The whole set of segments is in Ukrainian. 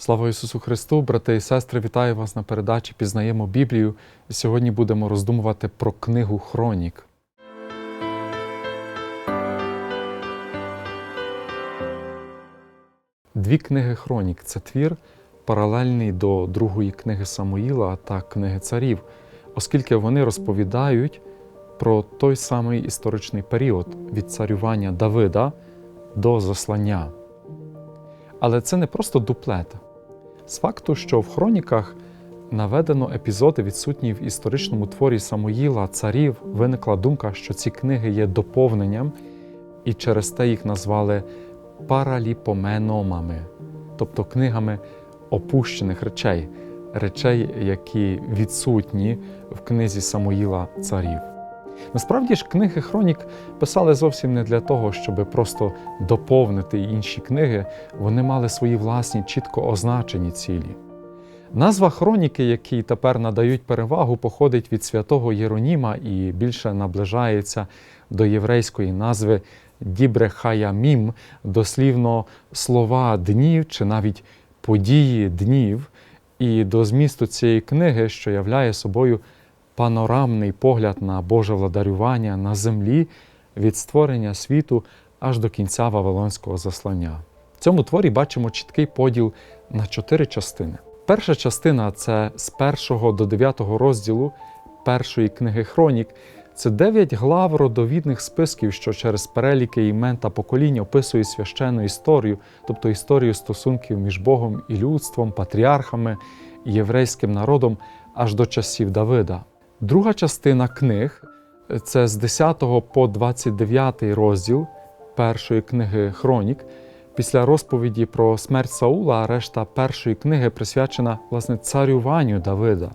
Слава Ісусу Христу, брати і сестри, вітаю вас на передачі Пізнаємо Біблію. І сьогодні будемо роздумувати про книгу Хронік. Дві книги Хронік це твір, паралельний до другої книги Самуїла та книги царів, оскільки вони розповідають про той самий історичний період від царювання Давида до заслання. Але це не просто дуплет. З факту, що в хроніках наведено епізоди, відсутні в історичному творі Самуїла, царів, виникла думка, що ці книги є доповненням, і через те їх назвали параліпоменомами, тобто книгами опущених речей, речей, які відсутні в книзі Самуїла царів. Насправді ж книги Хронік писали зовсім не для того, щоб просто доповнити інші книги, вони мали свої власні чітко означені цілі. Назва хроніки, якій тепер надають перевагу, походить від святого Єроніма і більше наближається до єврейської назви Дібрехаямім, дослівно слова днів чи навіть події днів, і до змісту цієї книги, що являє собою панорамний погляд на Боже владарювання на землі від створення світу аж до кінця Вавилонського заслання. В цьому творі бачимо чіткий поділ на чотири частини. Перша частина це з першого до дев'ятого розділу першої книги Хронік. Це дев'ять глав родовідних списків, що через переліки імен та поколінь описують священну історію, тобто історію стосунків між Богом і людством, патріархами єврейським народом аж до часів Давида. Друга частина книг це з 10 по 29 розділ першої книги Хронік. Після розповіді про смерть Саула, решта першої книги присвячена власне царюванню Давида.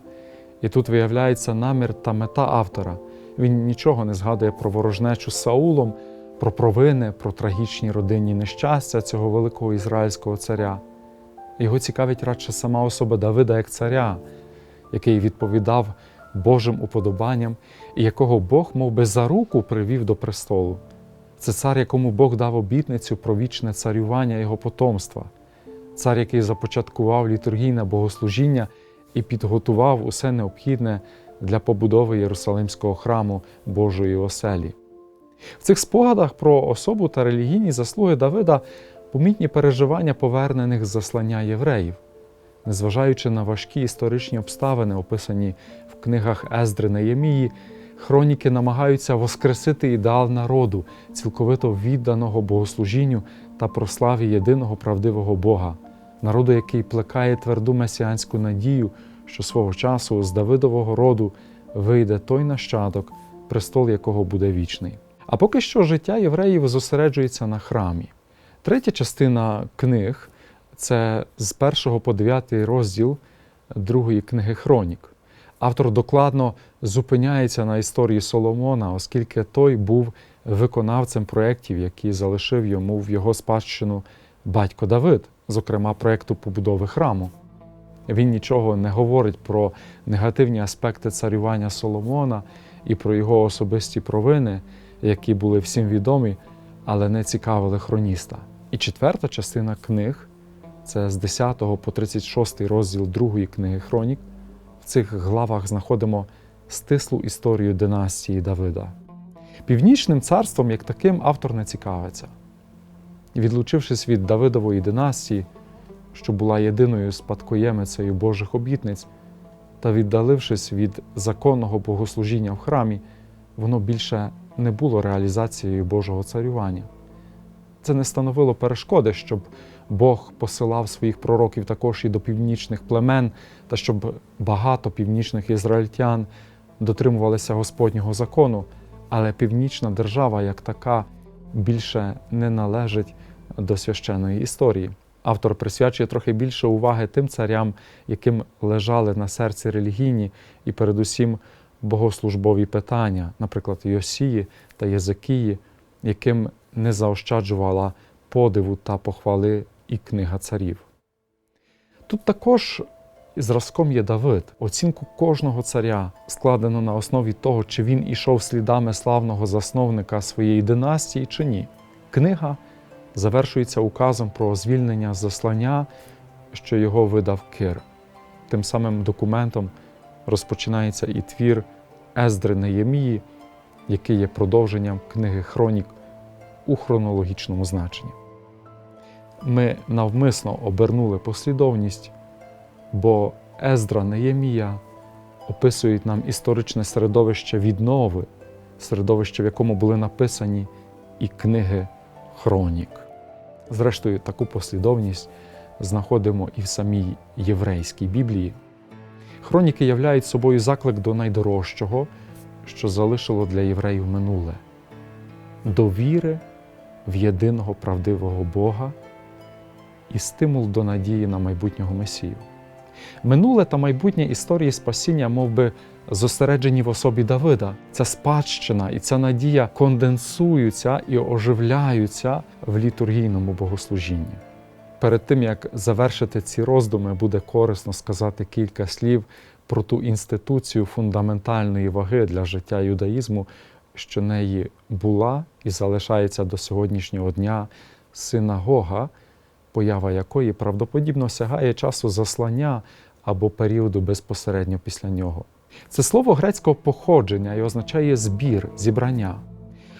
І тут виявляється намір та мета автора. Він нічого не згадує про ворожнечу з Саулом, про провини, про трагічні родинні нещастя цього великого ізраїльського царя. Його цікавить радше сама особа Давида як царя, який відповідав Божим уподобанням і якого Бог мов би, за руку привів до престолу. Це цар, якому Бог дав обітницю про вічне царювання його потомства, цар, який започаткував літургійне богослужіння і підготував усе необхідне для побудови Єрусалимського храму Божої оселі. В цих спогадах про особу та релігійні заслуги Давида помітні переживання повернених з заслання євреїв, незважаючи на важкі історичні обставини, описані книгах Ездри Неємії, хроніки намагаються воскресити ідеал народу, цілковито відданого богослужінню та прославі єдиного правдивого Бога, народу, який плекає тверду месіанську надію, що свого часу з Давидового роду вийде той нащадок, престол якого буде вічний. А поки що життя євреїв зосереджується на храмі. Третя частина книг це з 1 по 9 розділ другої книги Хронік. Автор докладно зупиняється на історії Соломона, оскільки той був виконавцем проєктів, які залишив йому в його спадщину батько Давид, зокрема проєкту побудови храму. Він нічого не говорить про негативні аспекти царювання Соломона і про його особисті провини, які були всім відомі, але не цікавили хроніста. І четверта частина книг це з 10 по 36 розділ другої книги Хронік. В цих главах знаходимо стислу історію династії Давида. Північним царством, як таким, автор не цікавиться. Відлучившись від Давидової династії, що була єдиною спадкоємицею Божих обітниць, та віддалившись від законного богослужіння в храмі, воно більше не було реалізацією Божого царювання. Це не становило перешкоди, щоб Бог посилав своїх пророків також і до північних племен, та щоб багато північних ізраїльтян дотримувалися Господнього закону, але північна держава, як така, більше не належить до священної історії. Автор присвячує трохи більше уваги тим царям, яким лежали на серці релігійні і, передусім, богослужбові питання, наприклад, Йосії та Єзекії, яким не заощаджувала подиву та похвали і книга царів. Тут також зразком є Давид, оцінку кожного царя, складено на основі того, чи він ішов слідами славного засновника своєї династії чи ні. Книга завершується указом про звільнення заслання що його видав Кир. Тим самим документом розпочинається і твір Ездри Неємії, який є продовженням книги Хронік у хронологічному значенні. Ми навмисно обернули послідовність, бо Ездра Неємія описують нам історичне середовище віднови, середовище, в якому були написані і книги Хронік. Зрештою, таку послідовність знаходимо і в самій єврейській Біблії. Хроніки являють собою заклик до найдорожчого, що залишило для євреїв минуле до віри в єдиного правдивого Бога і стимул до надії на майбутнього Месію. Минуле та майбутнє історії спасіння, мов би, зосереджені в особі Давида. Ця спадщина і ця надія конденсуються і оживляються в літургійному богослужінні. Перед тим як завершити ці роздуми, буде корисно сказати кілька слів про ту інституцію фундаментальної ваги для життя юдаїзму, що неї була і залишається до сьогоднішнього дня синагога, поява якої правдоподібно сягає часу заслання або періоду безпосередньо після нього. Це слово грецького походження і означає збір, зібрання.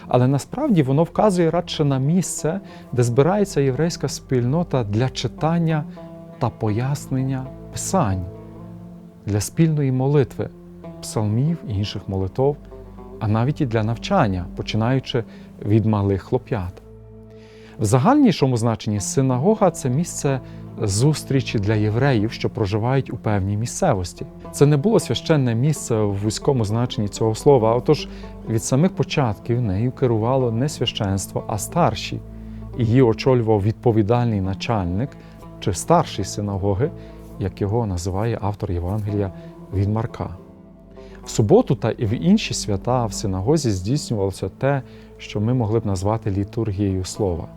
Але насправді воно вказує радше на місце, де збирається єврейська спільнота для читання та пояснення писань, для спільної молитви, псалмів і інших молитов, а навіть і для навчання, починаючи від малих хлоп'ят. В загальнішому значенні синагога це місце зустрічі для євреїв, що проживають у певній місцевості. Це не було священне місце в вузькому значенні цього слова, отож від самих початків нею керувало не священство, а старші. Її очолював відповідальний начальник чи старший синагоги, як його називає автор Євангелія від Марка. В суботу та і в інші свята в синагозі здійснювалося те, що ми могли б назвати літургією слова.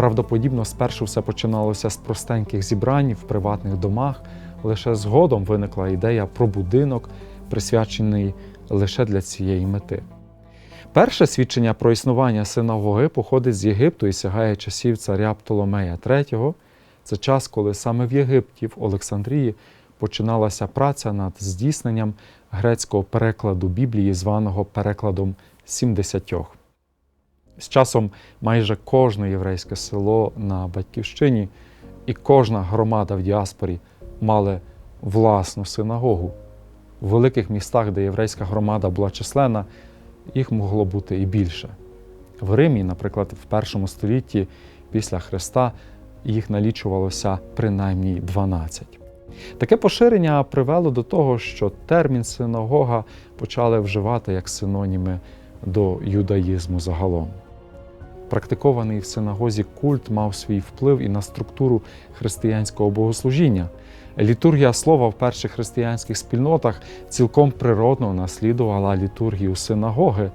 Правдоподібно, спершу все починалося з простеньких зібрань в приватних домах, лише згодом виникла ідея про будинок, присвячений лише для цієї мети. Перше свідчення про існування синагоги походить з Єгипту і сягає часів царя Птоломея III. Це час, коли саме в Єгипті, в Олександрії, починалася праця над здійсненням грецького перекладу Біблії, званого перекладом сімдесятьох. З часом майже кожне єврейське село на батьківщині і кожна громада в діаспорі мали власну синагогу. В великих містах, де єврейська громада була численна, їх могло бути і більше. В Римі, наприклад, в першому столітті після Христа їх налічувалося принаймні 12. Таке поширення привело до того, що термін синагога почали вживати як синоніми до юдаїзму загалом. Практикований в синагозі культ мав свій вплив і на структуру християнського богослужіння. Літургія слова в перших християнських спільнотах цілком природно наслідувала літургію синагоги.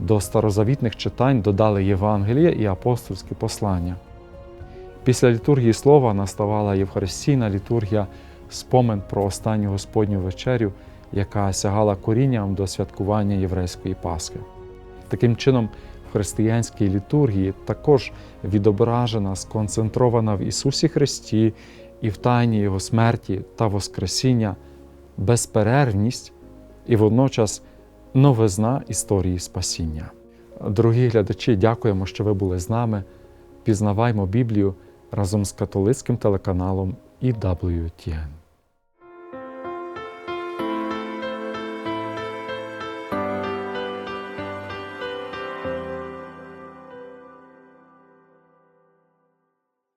До старозавітних читань додали Євангелія і апостольські послання. Після літургії слова наставала Євхаристійна літургія, спомин про останню Господню вечерю, яка сягала корінням до святкування єврейської Пасхи. Таким чином, християнській літургії також відображена, сконцентрована в Ісусі Христі і в тайні Його смерті та Воскресіння, безперервність і водночас новизна історії спасіння. Дорогі глядачі, дякуємо, що ви були з нами. Пізнаваймо Біблію разом з католицьким телеканалом EWTN.